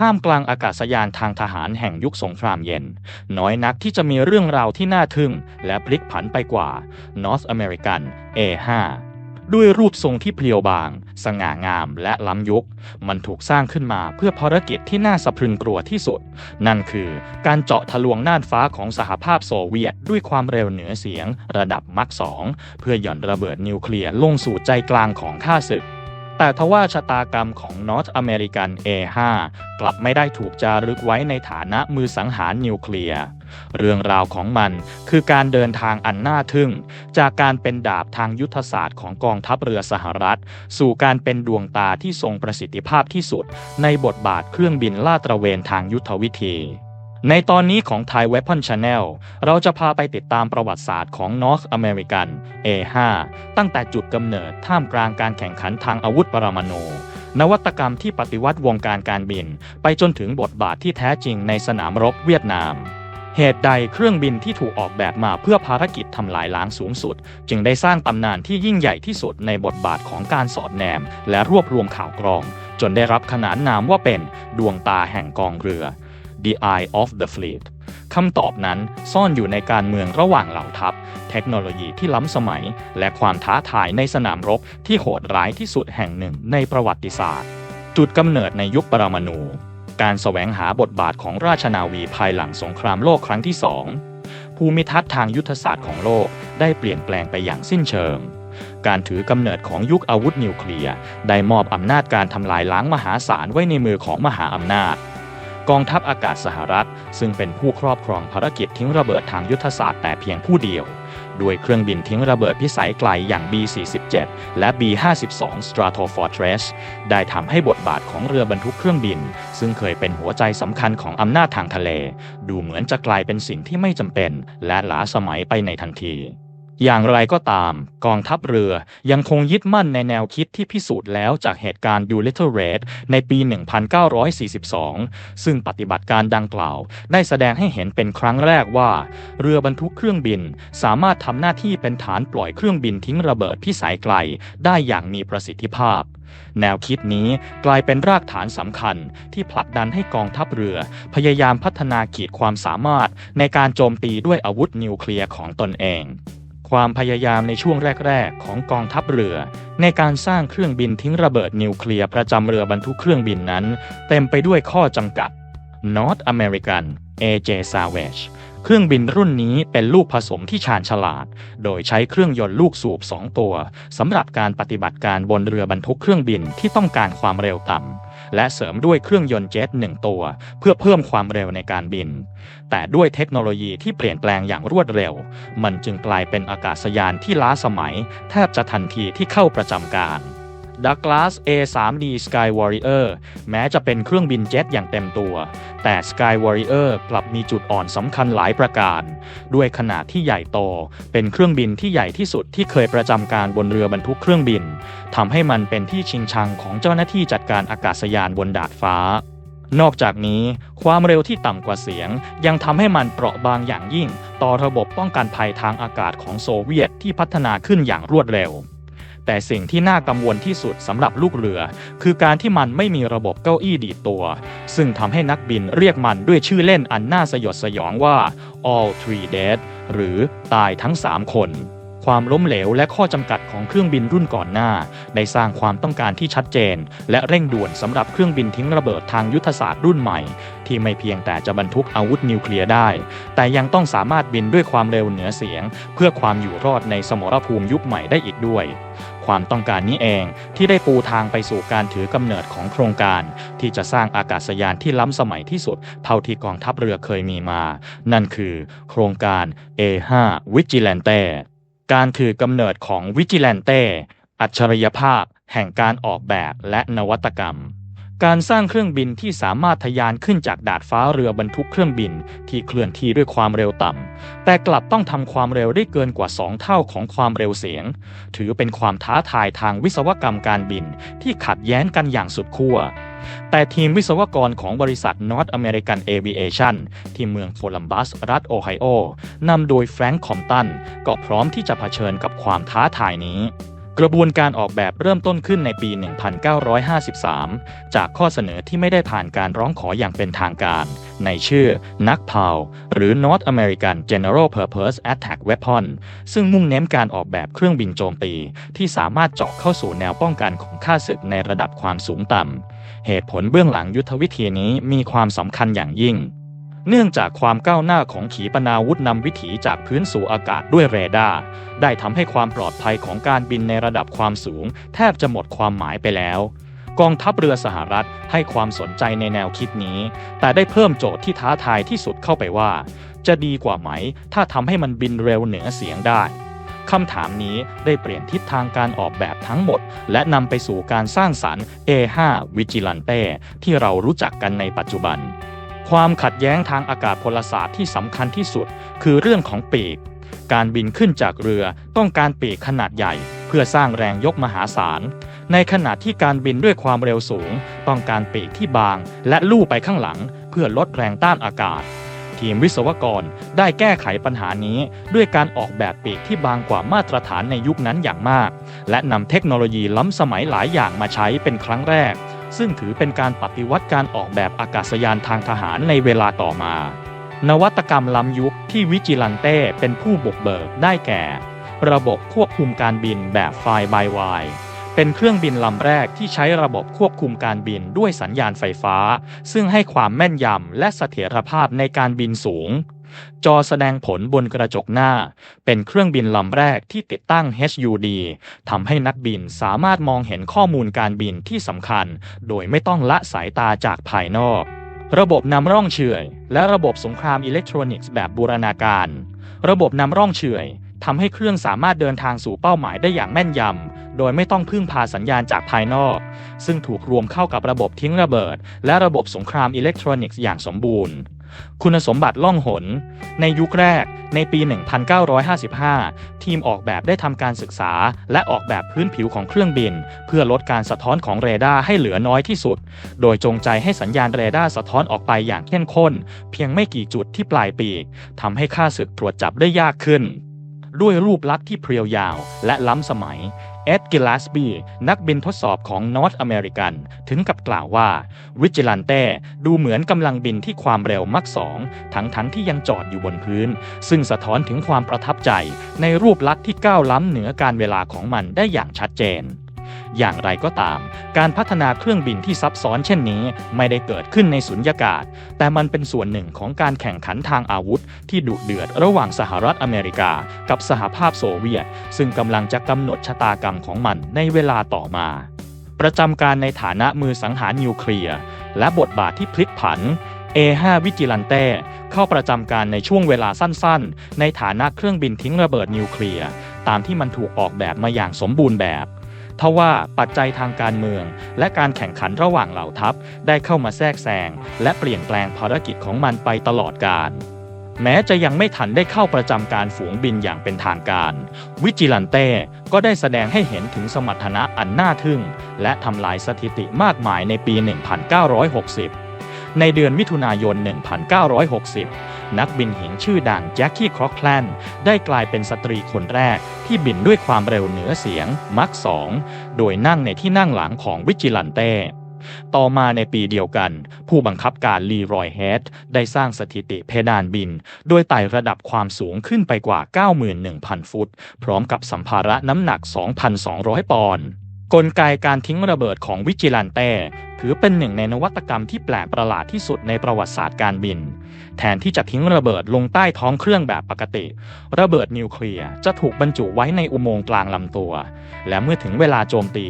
ท่ามกลางอากาศยานทางทหารแห่งยุคสงครามเย็น น้อยนักที่จะมีเรื่องราวที่น่าทึ่ง และพลิกผันไปกว่า North American A5 ด้วยรูปทรงที่เพียวบาง สง่างามและล้ำยุค มันถูกสร้างขึ้นมาเพื่อภารกิจที่น่าสะพรึงกลัวที่สุด นั่นคือการเจาะทะลวงน่านฟ้าของสหภาพโซเวียต ด้วยความเร็วเหนือเสียง ระดับมักสองเพื่อหย่อนระเบิดนิวเคลียร์ลงสู่ใจกลางของข้าศึก แต่ทว่าชะตากรรมของ North American A5 กลับไม่ได้ถูกจารึกไว้ในฐานะมือสังหารนิวเคลียร์ เรื่องราวของมันคือการเดินทางอันน่าทึ่ง จากการเป็นดาบทางยุทธศาสตร์ของกองทัพเรือสหรัฐ สู่การเป็นดวงตาที่ทรงประสิทธิภาพที่สุด ในบทบาทเครื่องบินลาดตระเวนทางยุทธวิธี ในตอนนี้ของ Thai Weapon Channel เราจะพาไปติดตามประวัติศาสตร์ของ North American A5 ตั้งแต่จุดกำเนิดท่ามกลางการแข่งขันทางอาวุธปรมาณูนวัตกรรมที่ปฏิวัติวงการการบิน ไปจนถึงบทบาทที่แท้จริงในสนามรบเวียดนาม เหตุใดเครื่องบินที่ถูกออกแบบมาเพื่อภารกิจทำลายล้างสูงสุด จึงได้สร้างตำนานที่ยิ่งใหญ่ที่สุดในบทบาทของการสอดแนม และรวบรวมข่าวกรอง จนได้รับขนานนามว่าเป็นดวงตาแห่งกองเรือ The Eye of the Fleet คำตอบนั้นซ่อนอยู่ในการเมืองระหว่างเหล่าทัพ เทคโนโลยีที่ล้ำสมัย และความท้าทายในสนามรบที่โหดร้ายที่สุดแห่งหนึ่งในประวัติศาสตร์ จุดกำเนิดในยุคปรมาณูการแสวงหาบทบาทของราชนาวีภายหลังสงครามโลกครั้งที่สองภูมิทัศน์ทางยุทธศาสตร์ของโลกได้เปลี่ยนแปลงไปอย่างสิ้นเชิง การถือกำเนิดของยุคอาวุธนิวเคลียร์ ได้มอบอำนาจการทำลายล้างมหาศาลไว้ในมือของมหาอำนาจ กองทัพอากาศสหรัฐ ซึ่งเป็นผู้ครอบครองภารกิจทิ้งระเบิดทางยุทธศาสตร์แต่เพียงผู้เดียว ด้วยเครื่องบินทิ้งระเบิดพิสัยไกลอย่าง B-47 และ B-52 Stratofortress ได้ทำให้บทบาทของเรือบรรทุกเครื่องบิน ซึ่งเคยเป็นหัวใจสำคัญของอำนาจทางทะเล ดูเหมือนจะกลายเป็นสิ่งที่ไม่จำเป็น และล้าสมัยไปในทันที อย่างไรก็ตาม กองทัพเรือยังคงยึดมั่นในแนวคิดที่พิสูจน์แล้วจากเหตุการณ์ Doolittle Raid ในปี 1942 ซึ่งปฏิบัติการดังกล่าว ได้แสดงให้เห็นเป็นครั้งแรกว่า เรือบรรทุกเครื่องบิน สามารถทำหน้าที่เป็นฐานปล่อยเครื่องบินทิ้งระเบิดพิสัยไกล ได้อย่างมีประสิทธิภาพแนวคิดนี้กลายเป็นรากฐานสำคัญที่ผลักดันให้กองทัพเรือ พยายามพัฒนาขีดความสามารถในการโจมตีด้วยอาวุธนิวเคลียร์ของตนเอง ความพยายามในช่วงแรก ๆ ของกองทัพเรือ ในการสร้างเครื่องบินทิ้งระเบิดนิวเคลียร์ประจำเรือบรรทุกเครื่องบินนั้น เต็มไปด้วยข้อจำกัด North American AJ Savage เครื่องบินรุ่นนี้เป็นลูกผสมที่ชาญฉลาด โดยใช้เครื่องยนต์ลูกสูบ 2 ตัวสำหรับการปฏิบัติการบนเรือบรรทุกเครื่องบินที่ต้องการความเร็วต่ำ และเสริมด้วยเครื่องยนต์เจ็ตหนึ่งตัว เพื่อเพิ่มความเร็วในการบิน แต่ด้วยเทคโนโลยีที่เปลี่ยนแปลงอย่างรวดเร็ว มันจึงกลายเป็นอากาศยานที่ล้าสมัย แทบจะทันทีที่เข้าประจำการ Douglas A3D Sky Warrior แม้จะเป็นเครื่องบินเจ็ตอย่างเต็มตัว แต่ Sky Warrior กลับมีจุดอ่อนสำคัญหลายประการ ด้วยขนาดที่ใหญ่โต เป็นเครื่องบินที่ใหญ่ที่สุดที่เคยประจำการบนเรือบรรทุกเครื่องบินทำให้มันเป็นที่ชิงชังของเจ้าหน้าที่จัดการอากาศยานบนดาดฟ้า นอกจากนี้ ความเร็วที่ต่ำกว่าเสียง ยังทำให้มันเปราะบางอย่างยิ่ง ต่อระบบป้องกันภัยทางอากาศของโซเวียตที่พัฒนาขึ้นอย่างรวดเร็ว แต่สิ่งที่น่ากังวลที่สุดสำหรับลูกเรือ คือการที่มันไม่มีระบบเก้าอี้ดีดตัว ซึ่งทำให้นักบินเรียกมันด้วยชื่อเล่นอันน่าสยดสยองว่า all three dead หรือตายทั้ง 3 คนความล้มเหลวและข้อจำกัดของเครื่องบินรุ่นก่อนหน้า ได้สร้างความต้องการที่ชัดเจน และเร่งด่วนสำหรับเครื่องบินทิ้งระเบิดทางยุทธศาสตร์รุ่นใหม่ ที่ไม่เพียงแต่จะบรรทุกอาวุธนิวเคลียร์ได้ แต่ยังต้องสามารถบินด้วยความเร็วเหนือเสียง เพื่อความอยู่รอดในสมรภูมิยุคใหม่ได้อีกด้วย ความต้องการนี้เอง ที่ได้ปูทางไปสู่การถือกำเนิดของโครงการ ที่จะสร้างอากาศยานที่ล้ำสมัยที่สุด เท่าที่กองทัพเรือเคยมีมา นั่นคือ โครงการ A5 Vigilante การถือกำเนิดของ Vigilante อัจฉริยภาพแห่งการออกแบบและนวัตกรรม การสร้างเครื่องบินที่สามารถทะยานขึ้นจากดาดฟ้าเรือบรรทุกเครื่องบินที่เคลื่อนที่ด้วยความเร็วต่ำ แต่กลับต้องทำความเร็วได้เกินกว่า 2 เท่าของความเร็วเสียง ถือเป็นความท้าทายทางวิศวกรรมการบินที่ขัดแย้งกันอย่างสุดขั้ว แต่ทีมวิศวกรของบริษัท North American Aviation ที่เมืองโคลัมบัส รัฐโอไฮโอนำโดยแฟรงค์คอมตันก็พร้อมที่จะเผชิญกับความท้าทายนี้ กระบวนการออกแบบเริ่มต้นขึ้นในปี 1953 จากข้อเสนอที่ไม่ได้ผ่านการร้องขออย่างเป็นทางการ ในชื่อ นักพาวหรือ North American General Purpose Attack Weapon ซึ่งมุ่งเน้นการออกแบบเครื่องบินโจมตี ที่สามารถเจาะเข้าสู่แนวป้องกันของข้าศึกในระดับความสูงต่ำ เหตุผลเบื้องหลังยุทธวิธีนี้มีความสำคัญอย่างยิ่ง เนื่องจากความก้าวหน้าของขีปนาวุธนำวิถีจากพื้นสู่อากาศด้วยเรดาร์ได้ทำให้ความปลอดภัยของการบินในระดับความสูง แทบจะหมดความหมายไปแล้วกองทัพเรือสหรัฐให้ความสนใจในแนวคิดนี้ แต่ได้เพิ่มโจทย์ที่ท้าทายที่สุดเข้าไปว่า จะดีกว่าไหม ถ้าทำให้มันบินเร็วเหนือเสียงได้ คำถามนี้ได้เปลี่ยนทิศทางการออกแบบทั้งหมด และนำไปสู่การสร้างสรรค์ A5 Vigilante ที่เรารู้จักกันในปัจจุบัน ความขัดแย้งทางอากาศพลศาสตร์ที่สำคัญที่สุด คือเรื่องของปีก การบินขึ้นจากเรือต้องการปีกขนาดใหญ่ เพื่อสร้างแรงยกมหาศาล ในขณะที่การบินด้วยความเร็วสูง ต้องการปีกที่บาง และลู่ไปข้างหลัง เพื่อลดแรงต้านอากาศ ทีมวิศวกรได้แก้ไขปัญหานี้ด้วยการออกแบบปีกที่บางกว่ามาตรฐานในยุคนั้นอย่างมาก และนำเทคโนโลยีล้ำสมัยหลายอย่างมาใช้เป็นครั้งแรก ซึ่งถือเป็นการปฏิวัติการออกแบบอากาศยานทางทหารในเวลาต่อมา นวัตกรรมล้ำยุคที่วิจิลันเต้เป็นผู้บุกเบิกได้แก่ ระบบควบคุมการบินแบบไฟล์ by wire เป็นเครื่องบินลำแรกที่ใช้ระบบควบคุมการบินด้วยสัญญาณไฟฟ้า ซึ่งให้ความแม่นยำและเสถียรภาพในการบินสูง จอแสดงผลบนกระจกหน้า เป็นเครื่องบินลำแรกที่ติดตั้ง HUD ทำให้นักบินสามารถมองเห็นข้อมูลการบินที่สำคัญ โดยไม่ต้องละสายตาจากภายนอก ระบบนำร่องเฉื่อย และระบบสงครามอิเล็กทรอนิกส์แบบบูรณาการ ระบบนำร่องเฉื่อยทำให้เครื่องสามารถเดินทางสู่เป้าหมายได้อย่างแม่นยำ โดยไม่ต้องพึ่งพาสัญญาณจากภายนอก ซึ่งถูกรวมเข้ากับระบบทิ้งระเบิด และระบบสงครามอิเล็กทรอนิกส์อย่างสมบูรณ์ คุณสมบัติล่องหน ในยุคแรกในปี 1955 ทีมออกแบบได้ทำการศึกษา และออกแบบพื้นผิวของเครื่องบิน เพื่อลดการสะท้อนของเรดาร์ให้เหลือน้อยที่สุด โดยจงใจให้สัญญาณเรดาร์สะท้อนออกไปอย่างเข้มข้น เพียงไม่กี่จุดที่ปลายปีกทำให้ค่าศึกตรวจจับได้ยากขึ้น ด้วยรูปลักษณ์ที่เพรียวยาวและล้ำสมัย เอ็ดกิลาสบีนักบินทดสอบของนอตอเมริกัน ถึงกับกล่าวว่า วิจิลันเต้ดูเหมือนกำลังบินที่ความเร็วมักสองทั้งทั้งที่ยังจอดอยู่บนพื้น ซึ่งสะท้อนถึงความประทับใจ ในรูปลักษณ์ที่ก้าวล้ำเหนือการเวลาของมันได้อย่างชัดเจน อย่างไรก็ตาม การพัฒนาเครื่องบินที่ซับซ้อนเช่นนี้ ไม่ได้เกิดขึ้นในสุญญากาศ แต่มันเป็นส่วนหนึ่งของการแข่งขันทางอาวุธ ที่ดุเดือดระหว่างสหรัฐอเมริกา กับสหภาพโซเวียต ซึ่งกำลังจะกำหนดชะตากรรมของมันในเวลาต่อมา ประจำการในฐานะมือสังหารนิวเคลียร์ และบทบาทที่พลิกผัน A5 วิจิลันเต้เข้าประจำการในช่วงเวลาสั้นๆ ในฐานะเครื่องบินทิ้งระเบิดนิวเคลียร์ ตามที่มันถูกออกแบบมาอย่างสมบูรณ์แบบ ทว่าปัจจัยทางการเมือง และการแข่งขันระหว่างเหล่าทัพได้เข้ามาแทรกแซงและเปลี่ยนแปลงภารกิจของมันไปตลอดกาลแม้จะยังไม่ทันได้เข้าประจำการฝูงบินอย่างเป็นทางการ วิจิลันเต้ก็ได้แสดงให้เห็นถึงสมรรถนะอันน่าทึ่ง และทำลายสถิติมากมายในปี 1960 ในเดือนมิถุนายน 1960 นักบินหญิงชื่อดังแจ็คกี้ครอกแคลนได้กลายเป็นสตรีคนแรกที่บินด้วยความเร็วเหนือเสียงมักสองโดยนั่งในที่นั่งหลังของวิจิลันเต้ต่อมาในปีเดียวกัน ผู้บังคับการลีรอยเฮดได้สร้างสถิติเพดานบิน โดยไต่ระดับความสูงขึ้นไปกว่า 91,000 ฟุต พร้อมกับสัมภาระน้ำหนัก 2,200 ปอนด์ กลไกการทิ้งระเบิดของวิจิลันเต้ถือเป็นหนึ่งในนวัตกรรมที่แปลกประหลาดที่สุดในประวัติศาสตร์การบิน แทนที่จะทิ้งระเบิดลงใต้ท้องเครื่องแบบปกติ ระเบิดนิวเคลียร์จะถูกบรรจุไว้ในอุโมงค์กลางลำตัว และเมื่อถึงเวลาโจมตี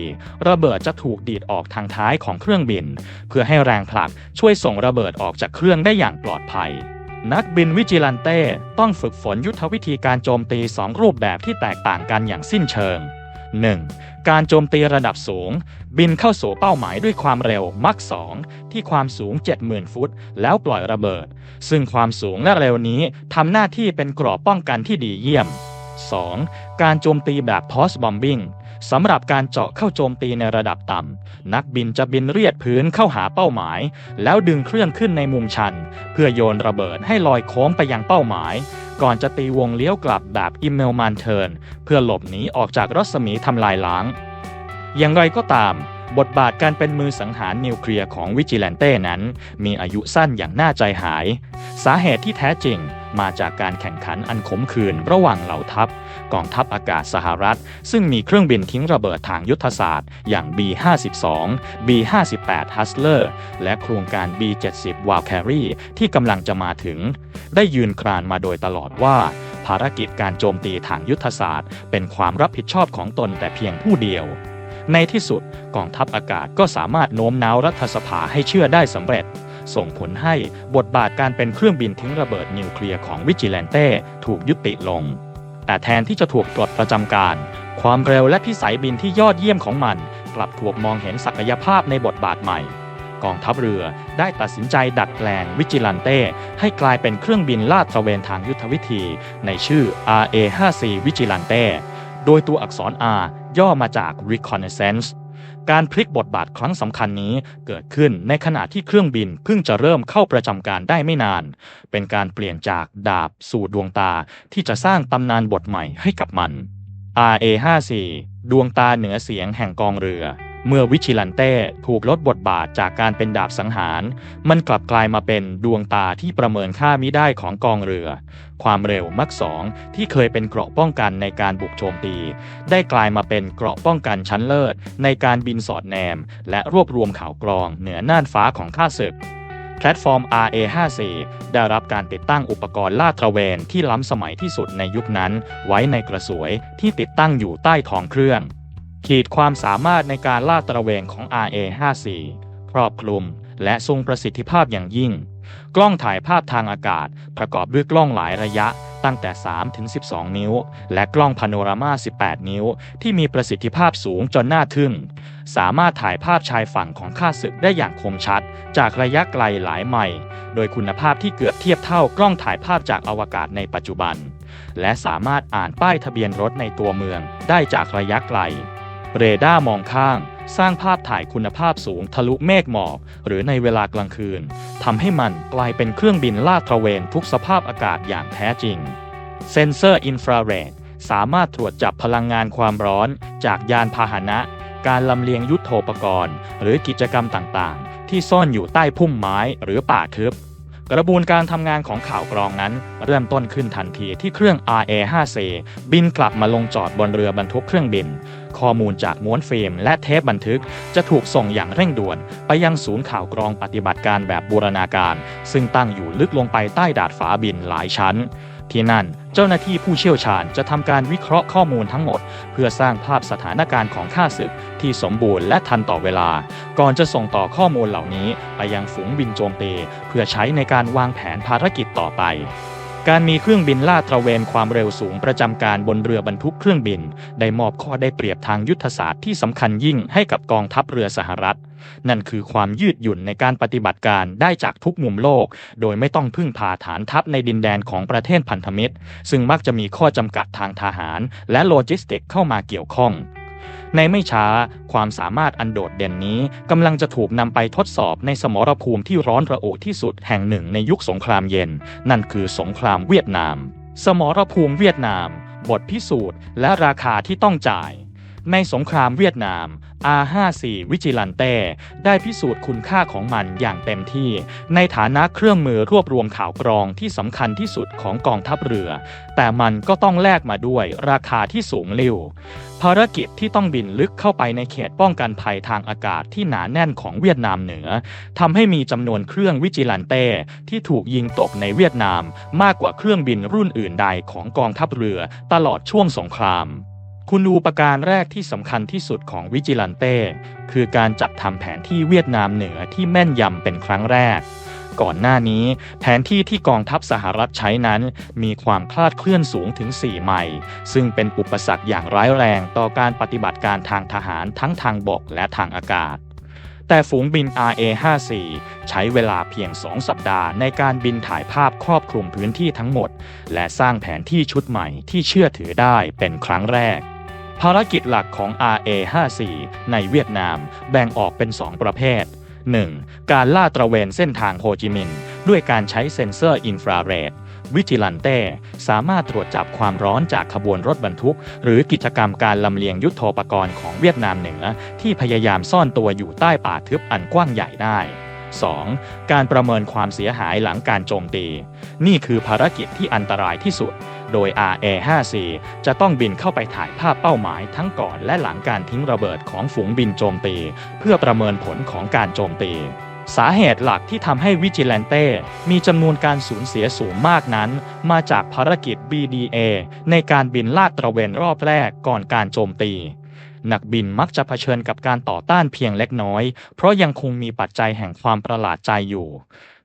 ระเบิดจะถูกดีดออกทางท้ายของเครื่องบิน เพื่อให้แรงผลักช่วยส่งระเบิดออกจากเครื่องได้อย่างปลอดภัยนักบินวิจิลันเต้ต้องฝึกฝนยุทธวิธีการโจมตีสองรูปแบบที่แตกต่างกันอย่างสิ้นเชิง 1. การโจมตีระดับสูง บินเข้าสู่เป้าหมายด้วยความเร็วมัก 2 ที่ความสูง 70,000 ฟุต แล้วปล่อยระเบิด ซึ่งความสูงและเร็วนี้ทำหน้าที่เป็นกรอบป้องกันที่ดีเยี่ยม 2. การโจมตีแบบพอสบอมบิง สำหรับการเจาะเข้าโจมตีในระดับต่ำ นักบินจะบินเรียดพื้นเข้าหาเป้าหมาย แล้วดึงเครื่องขึ้นในมุมชัน เพื่อโยนระเบิดให้ลอยโค้งไปยังเป้าหมาย ก่อนจะตีวงเลี้ยวกลับแบบอิมเมลมันเทิร์นเพื่อหลบหนีออกจากรัศมีทำลายล้าง อย่างไรก็ตามบทบาทการเป็นมือสังหารนิวเคลียร์ของวิจิแลนเต้นั้น มีอายุสั้นอย่างน่าใจหาย สาเหตุที่แท้จริงมาจากการแข่งขันอันขมขื่นระหว่างเหล่าทัพ กองทัพอากาศสหรัฐ ซึ่งมีเครื่องบินทิ้งระเบิดทางยุทธศาสตร์อย่าง B-52 B-58 Hustler และโครงการ B-70 Valkyrie ที่กำลังจะมาถึง ได้ยืนครานมาโดยตลอดว่า ภารกิจการโจมตีทางยุทธศาสตร์ เป็นความรับผิดชอบของตนแต่เพียงผู้เดียวในที่สุดกองทัพอากาศก็สามารถโน้มน้าวรัฐสภาให้เชื่อได้สำเร็จ ส่งผลให้บทบาทการเป็นเครื่องบินทิ้งระเบิดนิวเคลียร์ของวิจิแลนเต้ถูกยุติลง แต่แทนที่จะถูกปลดประจำการ ความเร็วและพิสัยบินที่ยอดเยี่ยมของมัน กลับถูกมองเห็นศักยภาพในบทบาทใหม่ กองทัพเรือได้ตัดสินใจดัดแปลงวิจิลันเต้ให้กลายเป็นเครื่องบินลาดตระเวนทางยุทธวิธี ในชื่อ RA-54 วิจิลันเต้โดยตัวอักษร R ย่อมาจาก Reconnaissance การพลิกบทบาทครั้งสำคัญนี้เกิดขึ้นในขณะที่เครื่องบินเพิ่งจะเริ่มเข้าประจำการได้ไม่นาน เป็นการเปลี่ยนจากดาบสู่ดวงตาที่จะสร้างตำนานบทใหม่ให้กับมัน RA54 ดวงตาเหนือเสียงแห่งกองเรือ เมื่อวิชิลันเต้ถูกลดบทบาทจากการเป็นดาบสังหาร มันกลับกลายมาเป็นดวงตาที่ประเมินค่ามิได้ของกองเรือ ความเร็วมักสองที่เคยเป็นเกราะป้องกันในการบุกโจมตี ได้กลายมาเป็นเกราะป้องกันชั้นเลิศ ในการบินสอดแนม และรวบรวมข่าวกรองเหนือน่านฟ้าของข้าศึกแพลตฟอร์ม RA54 ได้รับการติดตั้งอุปกรณ์ลาดตระเวนที่ล้ำสมัยที่สุดในยุคนั้น ไว้ในกระสวยที่ติดตั้งอยู่ใต้ท้องเครื่อง ขีดความสามารถในการลาดตระเวนของ RA54 ครอบคลุม และทรงประสิทธิภาพอย่างยิ่ง กล้องถ่ายภาพทางอากาศ ประกอบด้วยกล้องหลายระยะตั้งแต่ 3 ถึง 12 นิ้ว และกล้องพาโนรามา 18 นิ้ว ที่มีประสิทธิภาพสูงจนน่าทึ่ง สามารถถ่ายภาพชายฝั่งของข้าศึกได้อย่างคมชัด จากระยะไกลหลายไมล์โดยคุณภาพที่เกือบเทียบเท่ากล้องถ่ายภาพจากอวกาศในปัจจุบัน และสามารถอ่านป้ายทะเบียนรถในตัวเมืองได้จากระยะไกล เรดาร์มองข้าง สร้างภาพถ่ายคุณภาพสูงทะลุเมฆหมอกหรือในเวลากลางคืนทำให้มันกลายเป็นเครื่องบินลาดตระเวนทุกสภาพอากาศอย่างแท้จริง เซนเซอร์อินฟราเรดสามารถตรวจจับพลังงานความร้อนจากยานพาหนะ การลำเลียงยุทโธปกรณ์ หรือกิจกรรมต่างๆ ที่ซ่อนอยู่ใต้พุ่มไม้หรือป่าทึบ กระบวนการทำงานของข่าวกรองนั้น เริ่มต้นขึ้นทันทีที่เครื่อง RA-5C บินกลับมาลงจอดบนเรือบรรทุกเครื่องบิน ข้อมูลจากม้วนฟิล์มและเทปบันทึก จะถูกส่งอย่างเร่งด่วน ไปยังศูนย์ข่าวกรองปฏิบัติการแบบบูรณาการ ซึ่งตั้งอยู่ลึกลงไปใต้ดาดฟ้าบินหลายชั้น ที่นั่น เจ้าหน้าที่ผู้เชี่ยวชาญจะทำการวิเคราะห์ข้อมูลทั้งหมด เพื่อสร้างภาพสถานการณ์ของข้าศึกที่สมบูรณ์และทันต่อเวลา ก่อนจะส่งต่อข้อมูลเหล่านี้ไปยังฝูงบินโจมตีเพื่อใช้ในการวางแผนภารกิจต่อไปการมีเครื่องบินลาดตระเวนความเร็วสูงประจำการบนเรือบรรทุกเครื่องบิน ได้มอบข้อได้เปรียบทางยุทธศาสตร์ที่สำคัญยิ่งให้กับกองทัพเรือสหรัฐ นั่นคือความยืดหยุ่นในการปฏิบัติการได้จากทุกมุมโลก โดยไม่ต้องพึ่งพาฐานทัพในดินแดนของประเทศพันธมิตร ซึ่งมักจะมีข้อจำกัดทางทหาร และโลจิสติกเข้ามาเกี่ยวข้องในไม่ช้า ความสามารถอันโดดเด่นนี้กำลังจะถูกนำไปทดสอบในสมรภูมิที่ร้อนระอุที่สุดแห่งหนึ่งในยุคสงครามเย็น นั่นคือสงครามเวียดนาม สมรภูมิเวียดนาม บทพิสูจน์ และราคาที่ต้องจ่าย ในสงครามเวียดนาม R54 วิจิลันเต้ได้พิสูจน์คุณค่าของมันอย่างเต็มที่ ในฐานะเครื่องมือรวบรวมข่าวกรองที่สำคัญที่สุดของกองทัพเรือ แต่มันก็ต้องแลกมาด้วยราคาที่สูงลิ่วภารกิจที่ต้องบินลึกเข้าไปในเขตป้องกันภัยทางอากาศที่หนาแน่นของเวียดนามเหนือทำให้มีจำนวนเครื่องวิจิลันเต้ที่ถูกยิงตกในเวียดนาม มากกว่าเครื่องบินรุ่นอื่นใดของกองทัพเรือตลอดช่วงสงคราม คุณูปการแรกที่สำคัญที่สุดของวิจิลันเต้คือการจัดทำแผนที่เวียดนามเหนือที่แม่นยำเป็นครั้งแรก ก่อนหน้านี้ แผนที่ที่กองทัพสหรัฐใช้นั้น มีความคลาดเคลื่อนสูงถึง 4 ไมล์ซึ่งเป็นอุปสรรคอย่างร้ายแรงต่อการปฏิบัติการทางทหารทั้งทางบกและทางอากาศ แต่ฝูงบิน RA-54 ใช้เวลาเพียง 2 สัปดาห์ในการบินถ่ายภาพครอบคลุมพื้นที่ทั้งหมด และสร้างแผนที่ชุดใหม่ที่เชื่อถือได้เป็นครั้งแรก ภารกิจหลักของ RA-54 ในเวียดนามแบ่งออกเป็น 2 ประเภท 1. การล่าตระเวนเส้นทางโฮจิมินห์ด้วยการใช้เซ็นเซอร์อินฟราเรดวิจิลันเต้ สามารถตรวจจับความร้อนจากขบวนรถบรรทุก หรือกิจกรรมการลำเลียงยุทโธปกรณ์ของเวียดนามเหนือ ที่พยายามซ่อนตัวอยู่ใต้ป่าทึบอันกว้างใหญ่ได้ 2. การประเมินความเสียหายหลังการโจมตี นี่คือภารกิจที่อันตรายที่สุด โดย RA-54 จะต้องบินเข้าไปถ่ายภาพเป้าหมายทั้งก่อนและหลังการทิ้งระเบิดของฝูงบินโจมตี เพื่อประเมินผลของการโจมตีสาเหตุหลักที่ทำให้วิจิแลนเต้มีจำนวนการสูญเสียสูงมากนั้น มาจากภารกิจ BDA ในการบินลาดตระเวนรอบแรกก่อนการโจมตี นักบินมักจะเผชิญกับการต่อต้านเพียงเล็กน้อย เพราะยังคงมีปัจจัยแห่งความประหลาดใจอยู่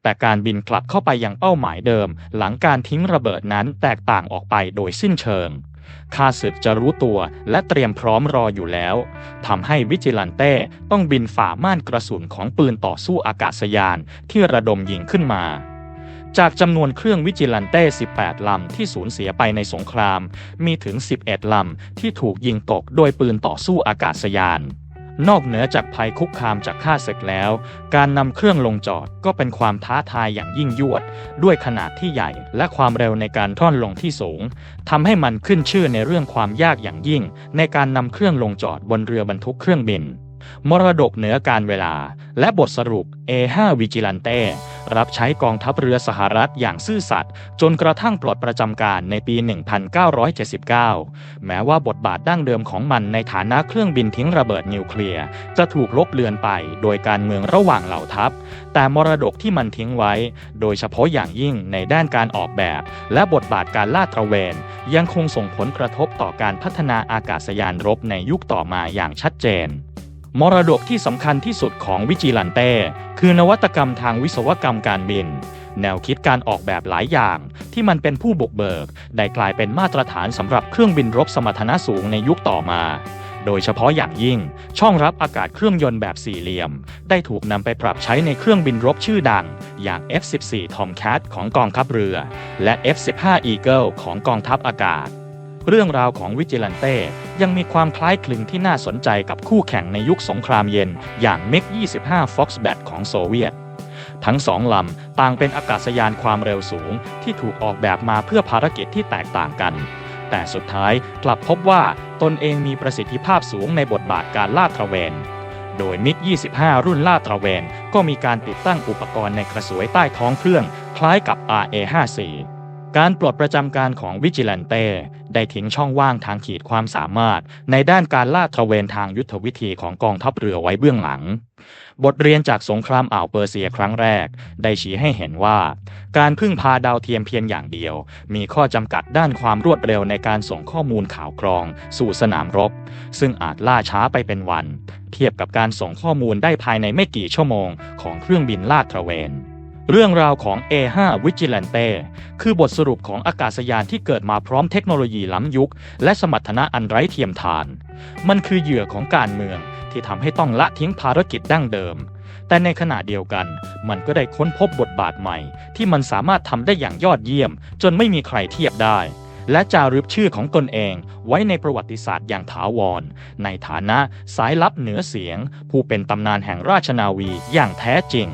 แต่การบินกลับเข้าไปยังเป้าหมายเดิม หลังการทิ้งระเบิดนั้นแตกต่างออกไปโดยสิ้นเชิงข้าศึกจะรู้ตัวและเตรียมพร้อมรออยู่แล้ว ทำให้วิจิลันเต้ต้องบินฝ่าม่านกระสุนของปืนต่อสู้อากาศยานที่ระดมยิงขึ้นมา จากจำนวนเครื่องวิจิลันเต้ 18 ลำที่สูญเสียไปในสงคราม มีถึง 11 ลำที่ถูกยิงตกโดยปืนต่อสู้อากาศยาน นอกเหนือจากภัยคุกคามจากข้าศึกแล้ว การนำเครื่องลงจอดก็เป็นความท้าทายอย่างยิ่งยวด ด้วยขนาดที่ใหญ่และความเร็วในการท่อนลงที่สูงทำให้มันขึ้นชื่อในเรื่องความยากอย่างยิ่ง ในการนำเครื่องลงจอดบนเรือบรรทุกเครื่องบิน มรดกเหนือการเวลา และบทสรุป A5 Vigilante รับใช้กองทัพเรือสหรัฐอย่างซื่อสัตย์จนกระทั่งปลดประจำการในปี 1979 แม้ว่าบทบาทดั้งเดิมของมันในฐานะเครื่องบินทิ้งระเบิดนิวเคลียร์ จะถูกลบเลือนไปโดยการเมืองระหว่างเหล่าทัพ แต่มรดกที่มันทิ้งไว้ โดยเฉพาะอย่างยิ่งในด้านการออกแบบ และบทบาทการลาดตระเวน ยังคงส่งผลกระทบต่อการพัฒนาอากาศยานรบในยุคต่อมาอย่างชัดเจน มรดกที่สำคัญที่สุดของวิจิลันเต้คือนวัตกรรมทางวิศวกรรมการบิน แนวคิดการออกแบบหลายอย่าง ที่มันเป็นผู้บุกเบิก ได้กลายเป็นมาตรฐานสำหรับเครื่องบินรบสมรรถนะสูงในยุคต่อมา โดยเฉพาะอย่างยิ่ง ช่องรับอากาศเครื่องยนต์แบบสี่เหลี่ยม ได้ถูกนำไปปรับใช้ในเครื่องบินรบชื่อดัง อย่าง F-14 Tomcat ของกองทัพเรือ และ F-15 Eagle ของกองทัพอากาศ เรื่องราวของวิจิลันเต้ยังมีความคล้ายคลึงที่น่าสนใจกับคู่แข่งในยุคสงครามเย็น อย่าง MiG-25 Foxbat ของโซเวียต ทั้งสองลำต่างเป็นอากาศยานความเร็วสูงที่ถูกออกแบบมาเพื่อภารกิจที่แตกต่างกัน แต่สุดท้ายกลับพบว่าตนเองมีประสิทธิภาพสูงในบทบาทการลาดตระเวน โดยมิก 25 รุ่นลาดตระเวน ก็มีการติดตั้งอุปกรณ์ในกระสวยใต้ท้องเครื่อง คล้ายกับ RA54 การปลดประจำการของวิจิลันเต้ได้ทิ้งช่องว่างทางขีดความสามารถ ในด้านการลาดตระเวนทางยุทธวิธีของกองทัพเรือไว้เบื้องหลัง บทเรียนจากสงครามอ่าวเปอร์เซียครั้งแรก ได้ชี้ให้เห็นว่า การพึ่งพาดาวเทียมเพียงอย่างเดียว มีข้อจำกัดด้านความรวดเร็วในการส่งข้อมูลข่าวกรอง สู่สนามรบ ซึ่งอาจล่าช้าไปเป็นวัน เทียบกับการส่งข้อมูลได้ภายในไม่กี่ชั่วโมง ของเครื่องบินลาดตระเวน เรื่องราวของ A5 Vigilante คือบทสรุปของอากาศยานที่เกิดมาพร้อมเทคโนโลยีล้ำยุค และสมรรถนะอันไร้เทียมทาน มันคือเหยื่อของการเมืองที่ทำให้ต้องละทิ้งภารกิจดั้งเดิม แต่ในขณะเดียวกัน มันก็ได้ค้นพบบทบาทใหม่ ที่มันสามารถทำได้อย่างยอดเยี่ยม จนไม่มีใครเทียบได้ และจารึกชื่อของตนเองไว้ในประวัติศาสตร์อย่างถาวร ในฐานะสายลับเหนือเสียง ผู้เป็นตำนานแห่งราชนาวีอย่างแท้จริง